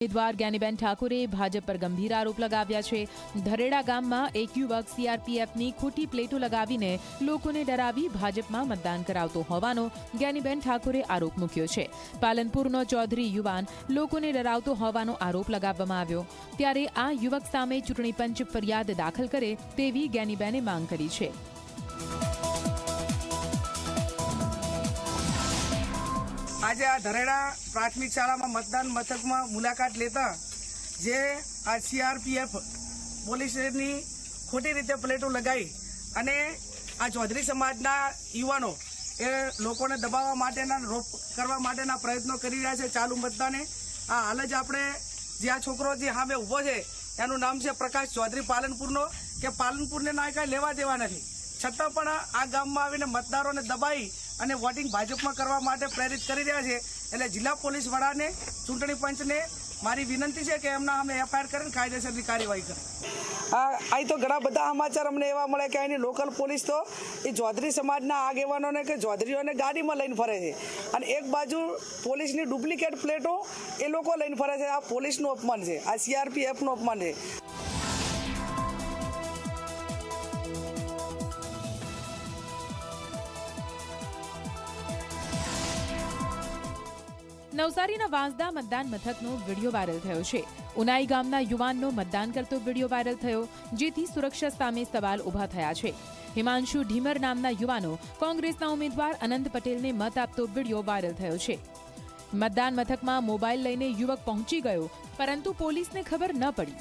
ઉમેદવાર જ્ઞાનીબેન ઠાકુરે ભાજપ પર ગંભીર આરોપ લગાવ્યા છે. ધરેડા ગામમાં એક યુવક સીઆરપીએફની ખોટી પ્લેટો લગાવીને લોકોને ડરાવી ભાજપમાં મતદાન કરાવતો હોવાનો જ્ઞાનીબેન ઠાકોરે આરોપ મૂક્યો છે. પાલનપુરનો ચૌધરી યુવાન લોકોને ડરાવતો હોવાનો આરોપ લગાવવામાં આવ્યો. ત્યારે આ યુવક સામે ચૂંટણી પંચ ફરિયાદ દાખલ કરે તેવી જ્ઞાનીબેને માંગ કરી છે. આજે આ ધરેડા પ્રાથમિક શાળામાં મતદાન મથકમાં મુલાકાત લેતા જે આ સીઆરપીએફ પોલીસની ખોટી રીતે પ્લેટો લગાવી અને આ ચૌધરી સમાજના યુવાનો એ લોકોને દબાવવા માટેના, રોપ કરવા માટેના પ્રયત્નો કરી રહ્યા છે ચાલુ મતદાને. આ હાલ જ આપણે જે આ છોકરો જે સામે ઊભો છે, એનું નામ છે પ્રકાશ ચૌધરી પાલનપુરનો, કે પાલનપુરને ના કાંઈ લેવા દેવા નથી. છતાં પણ આ ગામમાં આવીને મતદારોને દબાઈ અને વોટિંગ ભાજપમાં કરવા માટે પ્રેરિત કરી રહ્યા છે. એટલે જિલ્લા પોલીસ વડાને, ચૂંટણી પંચને મારી વિનંતી છે કે એમના અમે એફઆઈઆર કરીને કાયદેસરની કાર્યવાહી કરે અહીં તો ઘણા બધા સમાચાર અમને એવા મળે કે અહીંની લોકલ પોલીસ તો એ ચૌધરી સમાજના આગેવાનોને કે ચૌધરીઓને ગાડીમાં લઈને ફરે છે. અને એક બાજુ પોલીસની ડુપ્લિકેટ પ્લેટો એ લોકો લઈને ફરે છે. આ પોલીસનું અપમાન છે. આ સીઆરપીએફનું અપમાન છે. નવસારીના વાંસદા મતદાન મથકનો વીડિયો વાયરલ થયો છે. ઉનાઈ ગામના યુવાનનો મતદાન કરતો વીડિયો વાયરલ થયો, જેથી સુરક્ષા સામે સવાલ ઊભા થયા છે. હિમાંશુ ઢીમર નામના યુવાનો કોંગ્રેસના ઉમેદવાર અનંત પટેલને મત આપતો વીડિયો વાયરલ થયો છે. મતદાન મથકમાં મોબાઈલ લઈને યુવક પહોંચી ગયો, પરંતુ પોલીસને ખબર ન પડી.